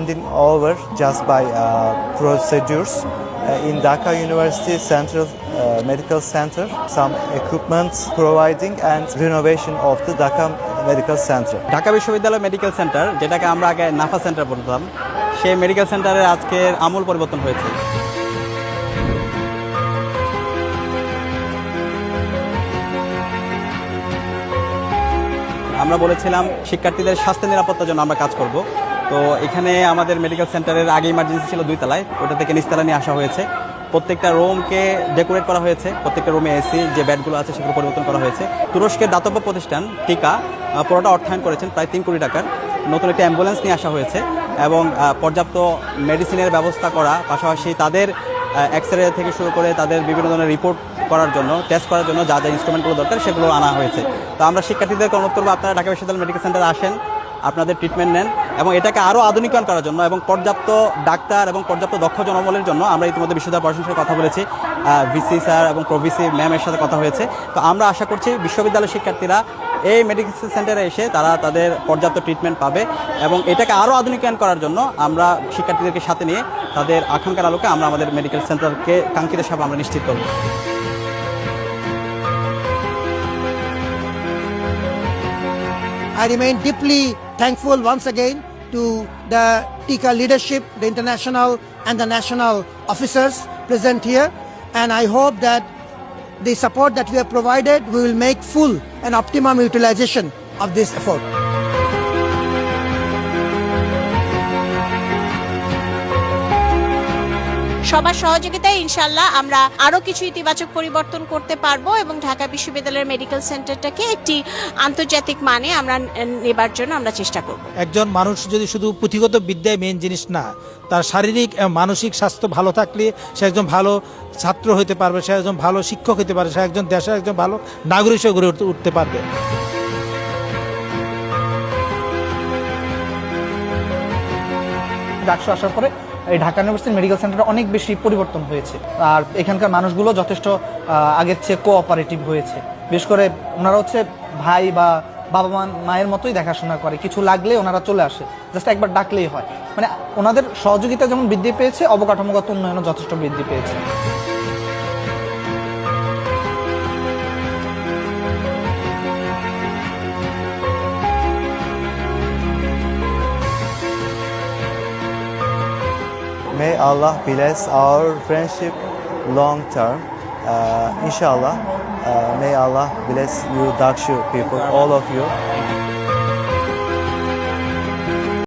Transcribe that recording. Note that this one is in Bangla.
handing over just by uh, procedures. Uh, in Dhaka University Central uh, Medical Center, some equipment providing and renovation of the Dhaka Medical Center. Dhaka বিশ্ববিদ্যালয় মেডিকেল সেন্টার যেটাকে আমরা আগে নাফা সেন্টার বলতাম সেই মেডিকেল সেন্টারের আজকের আমূল পরিবর্তন হয়েছে আমরা বলেছিলাম শিক্ষার্থীদের স্বাস্থ্য নিরাপত্তার জন্য আমরা কাজ করব তো এখানে আমাদের মেডিকেল সেন্টারের আগে ইমার্জেন্সি ছিল দুই তলায় ওটা থেকে নিচতলা নিয়ে আসা হয়েছে। প্রত্যেকটা রুমকে ডেকোরেট করা হয়েছে। প্রত্যেকটা রুমে এসি যে ব্যাডগুলো আছে সেগুলো পরিবর্তন করা হয়েছে। তুরস্কের দাতব্য প্রতিষ্ঠান, টিকা পুরোটা অর্থায়ন করেছেন প্রায় তিন কোটি টাকার। নতুন একটা অ্যাম্বুলেন্স নিয়ে আসা হয়েছে এবং পর্যাপ্ত মেডিসিনের ব্যবস্থা করা, পাশাপাশি তাদের এক্স থেকে শুরু করে তাদের বিভিন্ন ধরনের রিপোর্ট করার জন্য টেস্ট করার জন্য যা যা ইনস্ট্রুমেন্টগুলো দরকার সেগুলো আনা হয়েছে। তো আমরা শিক্ষার্থীদেরকে অনুরোধ করব, আপনারা ঢাকা বিশ্ববিদ্যালয় মেডিকেল সেন্টারে আসেন, আপনাদের ট্রিটমেন্ট নেন। এবং এটাকে আরও আধুনিকরণ করার জন্য এবং পর্যাপ্ত ডাক্তার এবং পর্যাপ্ত দক্ষ জনবলের জন্য আমরা ইতিমধ্যে বিশ্ববিদ্যালয় প্রশাসনের সাথে কথা বলেছি। ভিসি স্যার এবং প্রভিসি ম্যামের সাথে কথা হয়েছে। তো আমরা আশা করছি বিশ্ববিদ্যালয়ের শিক্ষার্থীরা এই মেডিকেল সেন্টারে এসে তারা তাদের পর্যাপ্ত ট্রিটমেন্ট পাবে এবং এটাকে আরও আধুনিকায়ন করার জন্য আমরা শিক্ষার্থীদেরকে সাথে নিয়ে তাদের আকাঙ্ক্ষার আলোকে আমরা আমাদের মেডিকেল সেন্টারকে কাঙ্ক্ষিত সেবা আমরা নিশ্চিত করব। I remain deeply thankful once again to the Tika leadership, the international and the national officers present here. And I hope that the support that we have provided, we will make full and optimum utilization of this effort. সবার সহযোগিতায় ইনশাল্লাহ আমরা আরও কিছু ইতিবাচক পরিবর্তন করতে পারব এবং ঢাকা বিশ্ববিদ্যালয়ের মেডিকেল সেন্টারটাকে একটি আন্তর্জাতিক মানে আমরা নেবার জন্য আমরা চেষ্টা করব। একজন মানুষ যদি শুধু পুঁথিগত বিদ্যায় মেন জিনিস না, তার শারীরিক মানসিক স্বাস্থ্য ভালো থাকলে সে একজন ভালো ছাত্র হতে পারবে, সে একজন ভালো শিক্ষক হতে পারবে, সে একজন দেশের একজন ভালো নাগরিক গড়ে উঠতে পারবে। ডাকসু আসার পরে এই ঢাকা ইউনিভার্সিটি মেডিকেল সেন্টারে অনেক বেশি পরিবর্তন হয়েছে। আর এখানকার মানুষগুলো যথেষ্ট আগের চেয়ে কোঅপারেটিভ হয়েছে। বিশেষ করে ওনারা হচ্ছে ভাই বা বাবা মা, মায়ের মতোই দেখাশোনা করে। কিছু লাগলে ওনারা চলে আসে। জাস্ট একবার ডাকলেই হয়। মানে ওনাদের সহযোগিতা যেমন বৃদ্ধি পেয়েছে, অবকাঠামোগত উন্নয়নও যথেষ্ট বৃদ্ধি পেয়েছে। May Allah bless our friendship long term. Uh, inshallah, uh, may Allah bless you, Dakshu people, all of you.